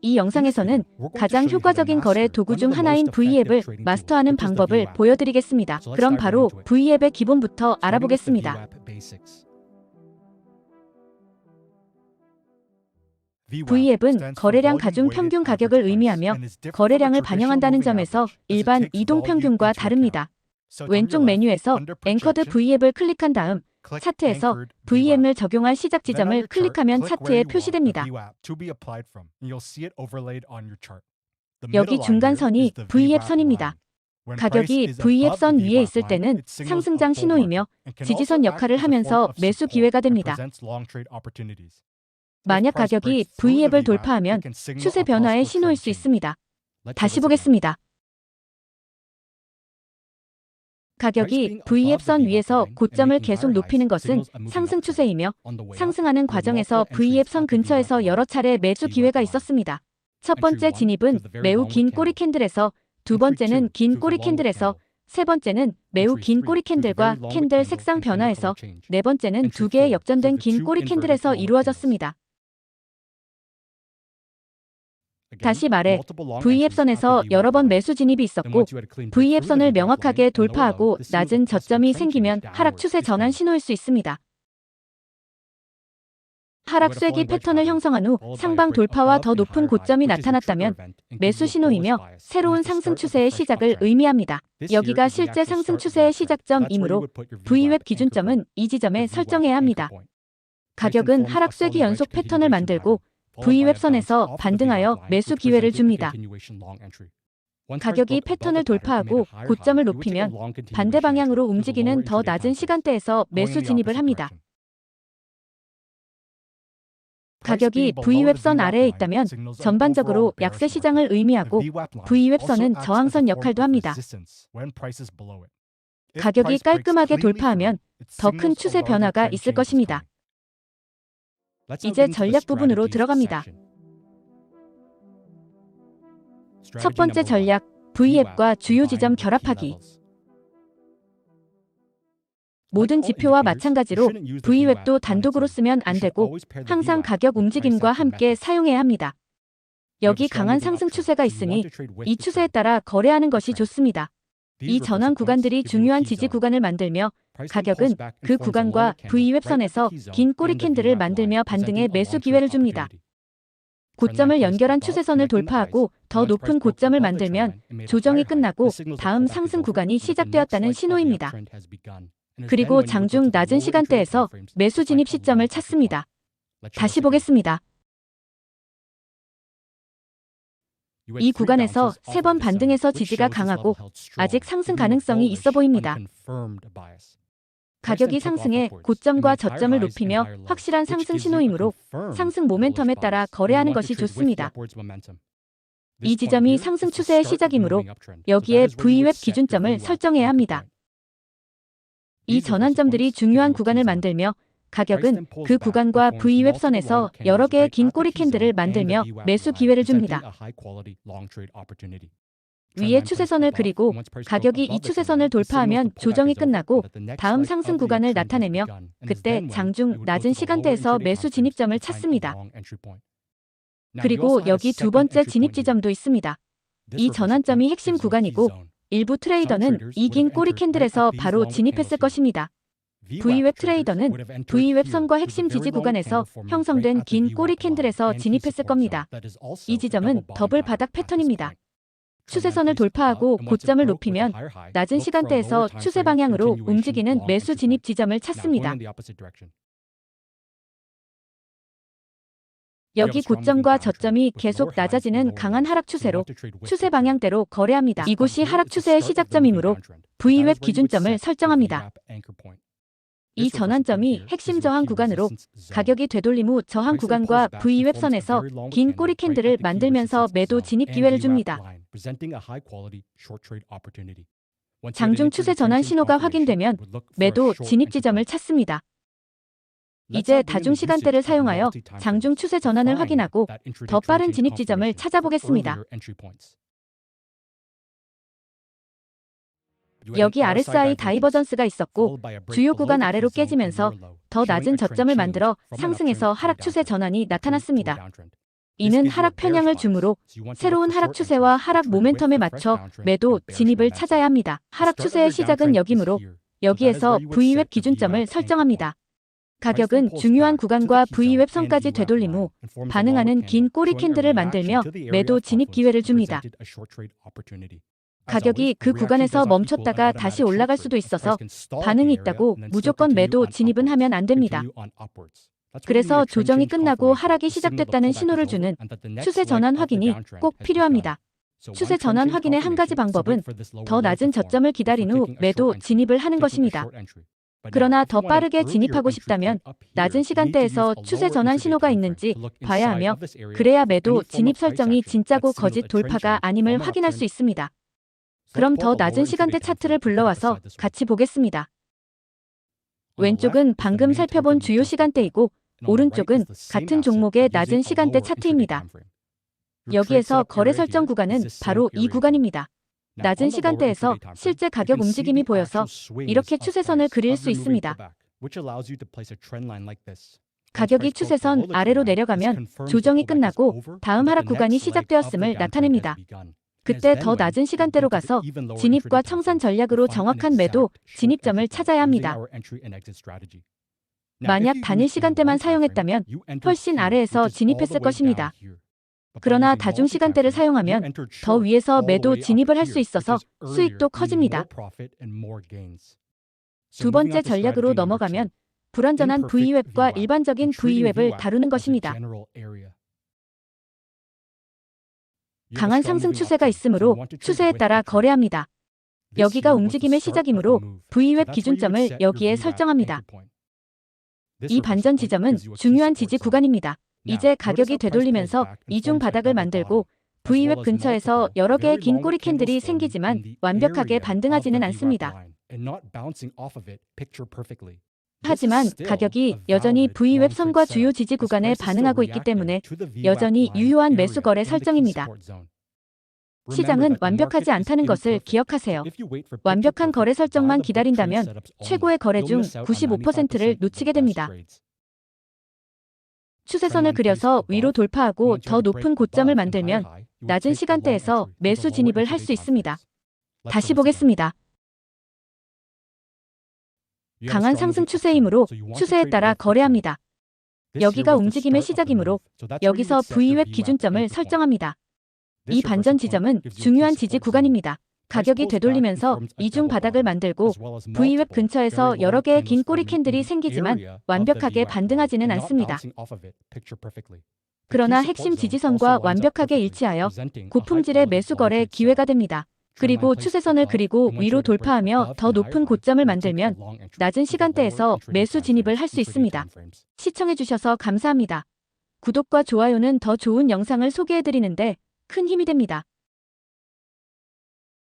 이 영상에서는 가장 효과적인 거래 도구 중 하나인 V앱을 마스터하는 방법을 보여드리겠습니다. 그럼 바로 V앱의 기본부터 알아보겠습니다. V앱은 거래량 가중 평균 가격을 의미하며 거래량을 반영한다는 점에서 일반 이동 평균과 다릅니다. 왼쪽 메뉴에서 앵커드 V앱을 클릭한 다음 차트에서 VM을 적용할 시작 지점을 클릭하면 차트에 표시됩니다. 여기 중간선이 V앱 선입니다. 가격이 V앱 선 위에 있을 때는 상승장 신호이며 지지선 역할을 하면서 매수 기회가 됩니다. 만약 가격이 V앱을 돌파하면 추세 변화의 신호일 수 있습니다. 다시 보겠습니다. 가격이 V앱 선 위에서 고점을 계속 높이는 것은 상승 추세이며 상승하는 과정에서 V앱 선 근처에서 여러 차례 매수 기회가 있었습니다. 첫 번째 진입은 매우 긴 꼬리 캔들에서 두 번째는 긴 꼬리 캔들에서 세 번째는 매우 긴 꼬리 캔들과 캔들 색상 변화에서 네 번째는 두 개의 역전된 긴 꼬리 캔들에서 이루어졌습니다. 다시 말해 V앱 선에서 여러 번 매수 진입이 있었고 V앱 선을 명확하게 돌파하고 낮은 저점이 생기면 하락 추세 전환 신호일 수 있습니다. 하락 쐐기 패턴을 형성한 후 상방 돌파와 더 높은 고점이 나타났다면 매수 신호이며 새로운 상승 추세의 시작을 의미합니다. 여기가 실제 상승 추세의 시작점이므로 V웹 기준점은 이 지점에 설정해야 합니다. 가격은 하락 쐐기 연속 패턴을 만들고 V웹 선에서 반등하여 매수 기회를 줍니다. 가격이 패턴을 돌파하고 고점을 높이면 반대 방향으로 움직이는 더 낮은 시간대에서 매수 진입을 합니다. 가격이 V웹선 아래에 있다면 전반적으로 약세 시장을 의미하고 V웹선은 저항선 역할도 합니다. 가격이 깔끔하게 돌파하면 더 큰 추세 변화가 있을 것입니다. 이제 전략 부분으로 들어갑니다. 첫 번째 전략, V앱과 주요 지점 결합하기. 모든 지표와 마찬가지로 V웹도 단독으로 쓰면 안 되고 항상 가격 움직임과 함께 사용해야 합니다. 여기 강한 상승 추세가 있으니 이 추세에 따라 거래하는 것이 좋습니다. 이 전환 구간들이 중요한 지지 구간을 만들며 가격은 그 구간과 V웹선에서 긴 꼬리 캔들을 만들며 반등의 매수 기회를 줍니다. 고점을 연결한 추세선을 돌파하고 더 높은 고점을 만들면 조정이 끝나고 다음 상승 구간이 시작되었다는 신호입니다. 그리고 장중 낮은 시간대에서 매수 진입 시점을 찾습니다. 다시 보겠습니다. 이 구간에서 세 번 반등해서 지지가 강하고 아직 상승 가능성이 있어 보입니다. 가격이 상승해 고점과 저점을 높이며 확실한 상승 신호이므로 상승 모멘텀에 따라 거래하는 것이 좋습니다. 이 지점이 상승 추세의 시작이므로 여기에 V웹 기준점을 설정해야 합니다. 이 전환점들이 중요한 구간을 만들며 가격은 그 구간과 V웹 선에서 여러 개의 긴 꼬리 캔들을 만들며 매수 기회를 줍니다. 위에 추세선을 그리고 가격이 이 추세선을 돌파하면 조정이 끝나고 다음 상승 구간을 나타내며 그때 장중 낮은 시간대에서 매수 진입점을 찾습니다. 그리고 여기 두 번째 진입 지점도 있습니다. 이 전환점이 핵심 구간이고 일부 트레이더는 이 긴 꼬리 캔들에서 바로 진입했을 것입니다. V웹 트레이더는 V웹 선과 핵심 지지 구간에서 형성된 긴 꼬리 캔들에서 진입했을 겁니다. 이 지점은 더블 바닥 패턴입니다. 추세선을 돌파하고 고점을 높이면 낮은 시간대에서 추세 방향으로 움직이는 매수 진입 지점을 찾습니다. 여기 고점과 저점이 계속 낮아지는 강한 하락 추세로 추세 방향대로 거래합니다. 이곳이 하락 추세의 시작점이므로 V웹 기준점을 설정합니다. 이 전환점이 핵심 저항 구간으로 가격이 되돌림 후 저항 구간과 V웹 선에서 긴 꼬리 캔들을 만들면서 매도 진입 기회를 줍니다. 장중 추세 전환 신호가 확인되면 매도 진입 지점을 찾습니다. 이제 다중 시간대를 사용하여 장중 추세 전환을 확인하고 더 빠른 진입 지점을 찾아보겠습니다. 여기 RSI 다이버전스가 있었고 주요 구간 아래로 깨지면서 더 낮은 저점을 만들어 상승에서 하락 추세 전환이 나타났습니다. 이는 하락 편향을 주므로 새로운 하락 추세와 하락 모멘텀에 맞춰 매도 진입을 찾아야 합니다. 하락 추세의 시작은 여기므로 여기에서 V웹 기준점을 설정합니다. 가격은 중요한 구간과 V웹 선까지 되돌림 후 반응하는 긴 꼬리 캔들을 만들며 매도 진입 기회를 줍니다. 가격이 그 구간에서 멈췄다가 다시 올라갈 수도 있어서 반응이 있다고 무조건 매도 진입은 하면 안 됩니다. 그래서 조정이 끝나고 하락이 시작됐다는 신호를 주는 추세 전환 확인이 꼭 필요합니다. 추세 전환 확인의 한 가지 방법은 더 낮은 저점을 기다린 후 매도 진입을 하는 것입니다. 그러나 더 빠르게 진입하고 싶다면 낮은 시간대에서 추세 전환 신호가 있는지 봐야 하며 그래야 매도 진입 설정이 진짜고 거짓 돌파가 아님을 확인할 수 있습니다. 그럼 더 낮은 시간대 차트를 불러와서 같이 보겠습니다. 왼쪽은 방금 살펴본 주요 시간대이고 오른쪽은 같은 종목의 낮은 시간대 차트입니다. 여기에서 거래 설정 구간은 바로 이 구간입니다. 낮은 시간대에서 실제 가격 움직임이 보여서 이렇게 추세선을 그릴 수 있습니다. 가격이 추세선 아래로 내려가면 조정이 끝나고 다음 하락 구간이 시작되었음을 나타냅니다. 그때 더 낮은 시간대로 가서 진입과 청산 전략으로 정확한 매도 진입점을 찾아야 합니다. 만약 단일 시간대만 사용했다면 훨씬 아래에서 진입했을 것입니다. 그러나 다중 시간대를 사용하면 더 위에서 매도 진입을 할 수 있어서 수익도 커집니다. 두 번째 전략으로 넘어가면 불완전한 V웹과 일반적인 V웹을 다루는 것입니다. 강한 상승 추세가 있으므로 추세에 따라 거래합니다. 여기가 움직임의 시작이므로 V웹 기준점을 여기에 설정합니다. 이 반전 지점은 중요한 지지 구간입니다. 이제 가격이 되돌리면서 이중 바닥을 만들고 V웹 근처에서 여러 개의 긴 꼬리 캔들이 생기지만 완벽하게 반등하지는 않습니다. 하지만 가격이 여전히 V웹 선과 주요 지지 구간에 반응하고 있기 때문에 여전히 유효한 매수 거래 설정입니다. 시장은 완벽하지 않다는 것을 기억하세요. 완벽한 거래 설정만 기다린다면 최고의 거래 중 95%를 놓치게 됩니다. 추세선을 그려서 위로 돌파하고 더 높은 고점을 만들면 낮은 시간대에서 매수 진입을 할 수 있습니다. 다시 보겠습니다. 강한 상승 추세이므로 추세에 따라 거래합니다. 여기가 움직임의 시작이므로 여기서 V웹 기준점을 설정합니다. 이 반전 지점은 중요한 지지 구간입니다. 가격이 되돌리면서 이중 바닥을 만들고 V웹 근처에서 여러 개의 긴 꼬리 캔들이 생기지만 완벽하게 반등하지는 않습니다. 그러나 핵심 지지선과 완벽하게 일치하여 고품질의 매수 거래 기회가 됩니다. 그리고 추세선을 그리고 위로 돌파하며 더 높은 고점을 만들면 낮은 시간대에서 매수 진입을 할 수 있습니다. 시청해주셔서 감사합니다. 구독과 좋아요는 더 좋은 영상을 소개해드리는데 큰 힘이 됩니다.